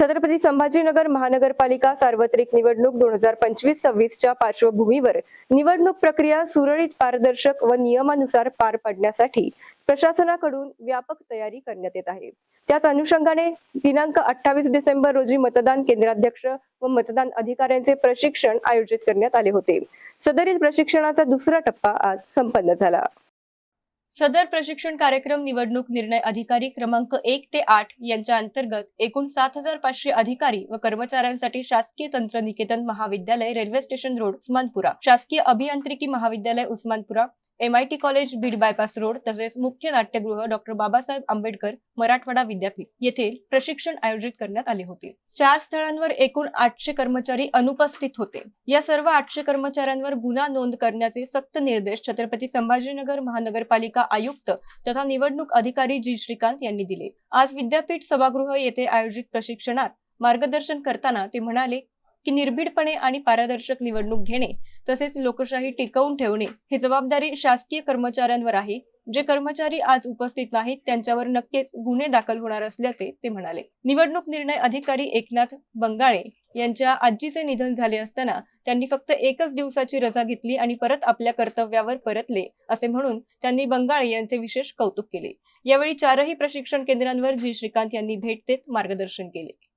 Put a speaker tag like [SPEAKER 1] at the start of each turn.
[SPEAKER 1] छत्रपती संभाजीनगर महानगरपालिका सार्वत्रिक निवडणूक दोन हजार पंचवीस सव्वीसच्या पार्श्वभूमीवर निवडणूक प्रक्रिया सुरळीत पारदर्शक व नियमानुसार पार पाडण्यासाठी प्रशासनाकडून व्यापक तयारी करण्यात येत आहे. त्याच अनुषंगाने दिनांक अठ्ठावीस डिसेंबर रोजी मतदान केंद्राध्यक्ष व मतदान अधिकाऱ्यांचे प्रशिक्षण आयोजित करण्यात आले होते. सदरील प्रशिक्षणाचा दुसरा टप्पा आज संपन्न झाला. सदर प्रशिक्षण कार्यक्रम निवडणूक निर्णय अधिकारी क्रमांक एक ते आठ यांच्या अंतर्गत एकूण सात हजार पाचशे अधिकारी व कर्मचाऱ्यांसाठी शासकीय तंत्र निकेतन महाविद्यालय रेल्वे स्टेशन रोड उस्मानपुरा. शासकीय अभियांत्रिकी महाविद्यालय Usmanpura. MIT college Beed bypass road तसेच मुख्य नाट्यगृह डॉक्टर बाबासाहेब आंबेडकर मराठवाडा विद्यापीठ येथे प्रशिक्षण आयोजित करण्यात आले होते. चार स्थळांवर एकूण आठशे कर्मचारी अनुपस्थित होते. या सर्व आठशे कर्मचाऱ्यांवर गुन्हा नोंद करण्याचे सक्त निर्देश छत्रपती संभाजीनगर महानगरपालिका आयुक्त तथा निवडणूक अधिकारी जी. श्रीकांत यांनी दिले. आज विद्यापीठ सभागृह येथे आयोजित प्रशिक्षणात मार्गदर्शन करताना ते म्हणाले की निर्भीडपणे आणि पारदर्शक निवडणूक घेणे तसेच लोकशाही टिकवून ठेवणे ही जबाबदारी शासकीय कर्मचाऱ्यांवर आहे. जे कर्मचारी आज उपस्थित नाहीत त्यांच्यावर नक्कीच गुन्हे दाखल होणार असल्याचे ते म्हणाले. निवडणूक निर्णय अधिकारी एकनाथ बंगाळे यांच्या आजीचे निधन झाले असताना त्यांनी फक्त एकच दिवसाची रजा घेतली आणि परत आपल्या कर्तव्यावर परतले असे म्हणून त्यांनी बंगाळे यांचे विशेष कौतुक केले. यावेळी चारही प्रशिक्षण केंद्रांवर जी श्रीकांत यांनी भेट देत मार्गदर्शन केले.